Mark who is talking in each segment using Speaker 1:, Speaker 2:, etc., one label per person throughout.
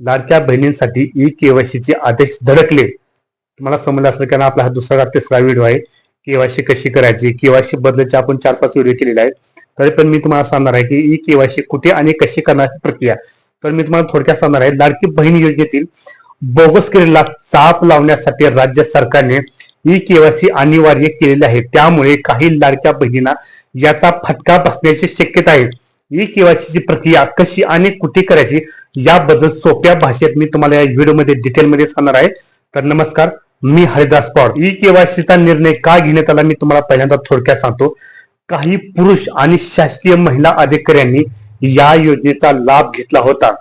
Speaker 1: लाडक्या बहिणींसाठी ई केवायसीचे आदेश धडकले. तुम्हाला समजलं असेल कारण आपला हा दुसरा तिसरा व्हिडिओ आहे. केवायसी कशी करायची? केवायसी बदलायचे आपण चार पाच व्हिडिओ केलेले आहेत. तरी पण मी तुम्हाला सांगणार आहे की ई केवायसी कुठे आणि कशी करण्याची प्रक्रिया. तर मी तुम्हाला थोडक्यात सांगणार आहे लाडकी बहीण योजनेतील बोगस केलेला चाप लावण्यासाठी राज्य सरकारने ई केवायसी अनिवार्य केलेली आहे. त्यामुळे काही लाडक्या बहिणींना याचा फटका बसण्याची शक्यता आहे. ई केवायसीची प्रक्रिया कशी आणि कुठे करायची याबद्दल सोप्या भाषेत मी तुम्हाला या व्हिडिओमध्ये डिटेलमध्ये सांगणार आहे. तर नमस्कार मी हरिदास पवार. ई केवायसीचा निर्णय का घेण्यात आला मी तुम्हाला पहिल्यांदा थोडक्यात सांगतो. काही पुरुष आणि शासकीय महिला अधिकाऱ्यांनी या योजनेचा लाभ घेतला होता.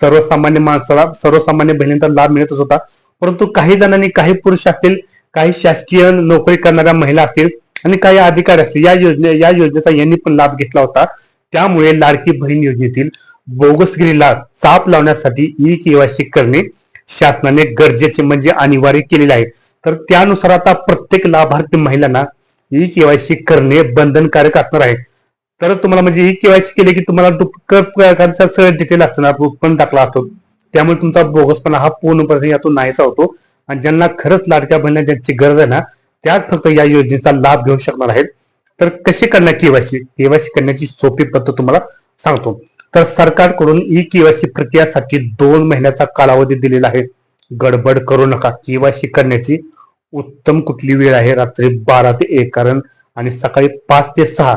Speaker 1: सर्वसामान्य माणसाला सर्वसामान्य बहिणींचा लाभ मिळतच होता. परंतु काही जणांनी काही पुरुष असतील काही शासकीय नोकरी करणाऱ्या महिला असतील आणि काही अधिकारी असतील या योजने या योजनेचा यांनी पण लाभ घेतला होता. त्यामुळे लाडकी बहीण योजनेतील बोगसगिरीला चाप लावण्यासाठी ई केवायसी करणे शासनाने गरजेचे म्हणजे अनिवार्य केलेले आहे. तर त्यानुसार आता प्रत्येक लाभार्थी महिलांना ई केवायसी करणे बंधनकारक असणार आहे. तर तुम्हाला म्हणजे ई केवायसी केले की तुम्हाला डुप्लिकेट प्रकारचा सगळं डिटेल असणार पण दाखला असतो. त्यामुळे तुमचा बोगसपणा हा पूर्णपणे यातून नाहीसा होतो. आणि ज्यांना खरंच लाडक्या बहिणी ज्यांची गरज आहे ना त्याच फक्त या योजनेचा लाभ घेऊ शकणार आहेत. तर कशी करणार केवायसी? केवायसी करण्याची सोपी पद्धत तुम्हाला सांगतो. तर सरकारकडून ई केवायसी प्रक्रियासाठी दोन महिन्याचा कालावधी दिलेला आहे. गडबड करू नका. केवायसी करण्याची उत्तम कुठली वेळ आहे? रात्री बारा ते एक. कारण आणि सकाळी पाच ते सहा.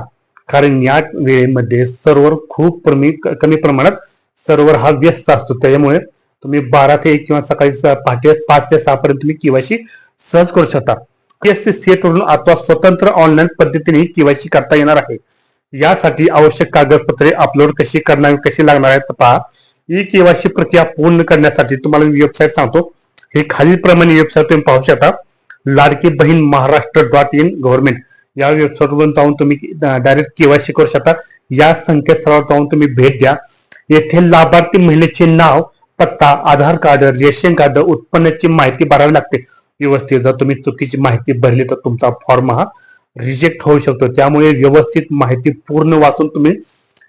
Speaker 1: कारण या वेळेमध्ये सर्व्हर खूप कमी कमी प्रमाणात सर्व्हर हा व्यस्त असतो. त्याच्यामुळे तुम्ही बारा ते एक किंवा सकाळी पहाटे पाच ते सहा पर्यंत तुम्ही केवायसी सहज करू शकता. सीएससी सेट वरून अथवा स्वतंत्र ऑनलाईन पद्धतीने केवायसी करता येणार आहे. यासाठी आवश्यक कागदपत्रे अपलोड कशी करणार कशी लागणार आहेत पहा ई केवायसी प्रक्रिया पूर्ण करण्यासाठी तुम्हाला मी वेबसाईट सांगतो. हे खालीलप्रमाणे वेबसाईट तुम्ही पाहू शकता. Ladki Bahin Maharashtra dot in government या वेबसाईटवरून जाऊन तुम्ही डायरेक्ट केवायसी करू शकता. या संकेतस्थळावर जाऊन तुम्ही भेट द्या. येथे लाभार्थी महिलेचे नाव पत्ता आधार कार्ड रेशन कार्ड उत्पन्नाची माहिती भरावी लागते. व्यवस्थित जर तुम्ही चुकीची माहिती भरली तर तुमचा फॉर्म हा रिजेक्ट होऊ शकतो. त्यामुळे व्यवस्थित माहिती पूर्ण वाचून तुम्ही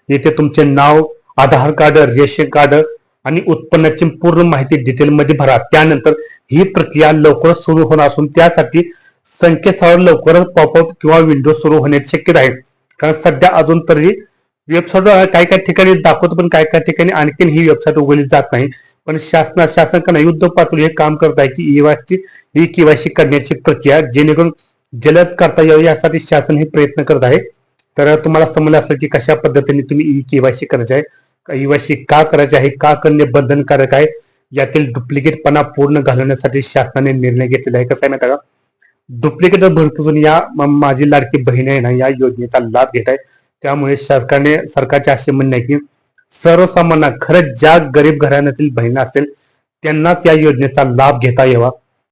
Speaker 1: येथे तुमचे नाव आधार कार्ड रेशन कार्ड आणि उत्पन्नाची पूर्ण माहिती डिटेलमध्ये भरा. त्यानंतर ही प्रक्रिया लवकरच सुरू होणार असून त्यासाठी संकेतस्थळावर लवकरच पॉपअप किंवा विंडो सुरू होण्याची शक्यता आहे. कारण सध्या अजून तरी वेबसाईट काही काही ठिकाणी दाखवतो पण काही काही ठिकाणी आणखीन ही वेबसाईट उघडली जात नाही. पण शासना शासन युद्ध पातळी हे काम करत आहे की ईवायसी ई केवायसी करण्याची प्रक्रिया जेणेकरून जलद करता यावी यासाठी शासन हे प्रयत्न करत आहे. तर तुम्हाला समजलं असेल की कशा पद्धतीने तुम्ही ई केवायसी करायचे आहे ईवायसी का करायचे आहे का करणे बंधनकारक आहे यातील डुप्लिकेटपणा पूर्ण घालवण्यासाठी शासनाने निर्णय घेतलेला आहे. कसं आहे माहिती का? डुप्लिकेट भरपूर या माझी लाडकी बहीण आहे ना या योजनेचा लाभ घेत आहे. त्यामुळे सरकारने सरकारचे असे म्हणणे आहे की सर्वसामान्य खरंच ज्या गरीब घराण्यातील बहिणी असेल त्यांनाच या योजनेचा लाभ घेता यावा.